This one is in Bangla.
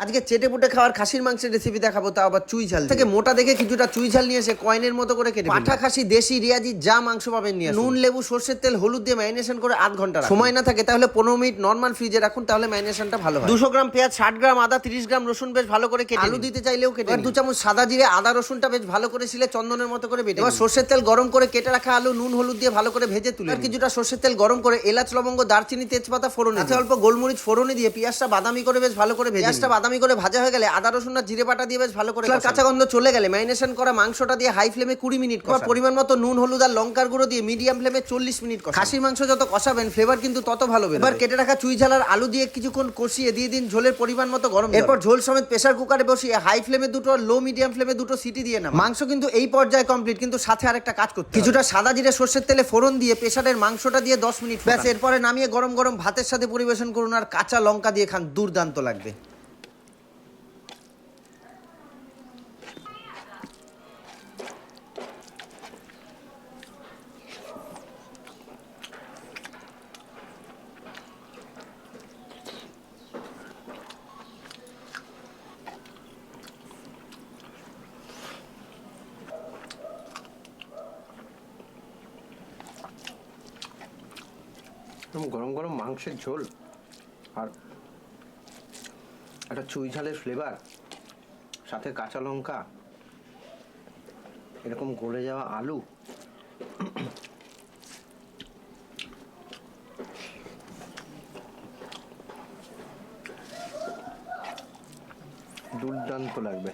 আজকে চেটে পুটে খাওয়ার খাসির মাংসের রেসিপি দেখাবো তাও আবার চুই ঝাল থেকে মোটা দেখে কিছুটা চুই ঝাল নিয়ে এসে কয়েনের মতো করে কেটে পাঠা খাসি দেশি রিয়াজি যা মাংস পাবেন নিয়ে নুন লেবু সর্ষের তেল হলুদ দিয়ে ম্যারিনেশন করে আধ ঘণ্টা সময় না থাকে তাহলে পনেরো মিনিট নর্মাল ফ্রিজে রাখুন তাহলে ম্যারিনেশনটা ভালো দুশো গ্রাম পেঁয়াজ ষাট গ্রাম আদা তিরিশ গ্রাম রসুন বেশ ভালো করে কেটে আলু দিতে চাইলেও কেটে দু চামচ সাদা জিরে আদা রসুনটা বেশ ভালো করে শিলে চন্দনের মতো করে বেটে এবার সর্ষের তেল গরম করে কেটে রাখা আলু নুন হলুদ দিয়ে ভালো করে ভেজে তুলে আর কিছুটা সর্ষের তেল গরম করে এলাচ লবঙ্গ দারচিনি তেজপাতা ফোড়নে তাতে অল্প গোলমরিচ ফোড়নে দিয়ে পেঁয়াজটা বাদামি করে বেশ ভালো করে ভেজে পেঁয়াজটা বাদামি করে ভাজা হয়ে গেলে আদা রসুন আর জিরে বাটা দিয়ে বেশ ভালো করে কাঁচা গন্ধ চলে গেলে ম্যারিনেশন করা মাংসটা দিয়ে হাই ফ্লেমে কুড়ি মিনিট কষান। পরিমাণ মতো নুন হলুদ আর লঙ্কার গুঁড়ো দিয়ে মিডিয়াম ফ্লেমে চল্লিশ মিনিট কষান। খাসির মাংস যত কষাবেন ফ্লেভার কিন্তু তত ভালো বেরোবে। এবার কেটে রাখা চুই ঝাল আর আলু দিয়ে কিছুক্ষণ কষিয়ে দিয়ে দিন ঝোলের পরিমাণ মতো গরম এরপর ঝোল সমেত প্রেসার কুকারে বসিয়ে হাই ফ্লেমে দুটো লো মিডিয়াম ফ্লেমে দুটো সিটি দিয়ে না মাংস কিন্তু এই পর্যায়ে কমপ্লিট কিন্তু সাথে আরেকটা কাজ করতে কিছুটা সাদা জিরে সর্ষের তেলে ফোড়ন দিয়ে প্রেশারের মাংসটা দিয়ে দশ মিনিট ব্যাস এরপরে নামিয়ে গরম গরম ভাতের সাথে পরিবেশন করুন আর কাঁচা লঙ্কা দিয়ে খান দুর্দান্ত লাগবে। এরকম গরম গরম মাংসের ঝোল। আর একটা চুই ঝালের ফ্লেভার সাথে কাঁচা লঙ্কা, এরকম গলে যাওয়া আলু। দুর্দান্ত লাগবে।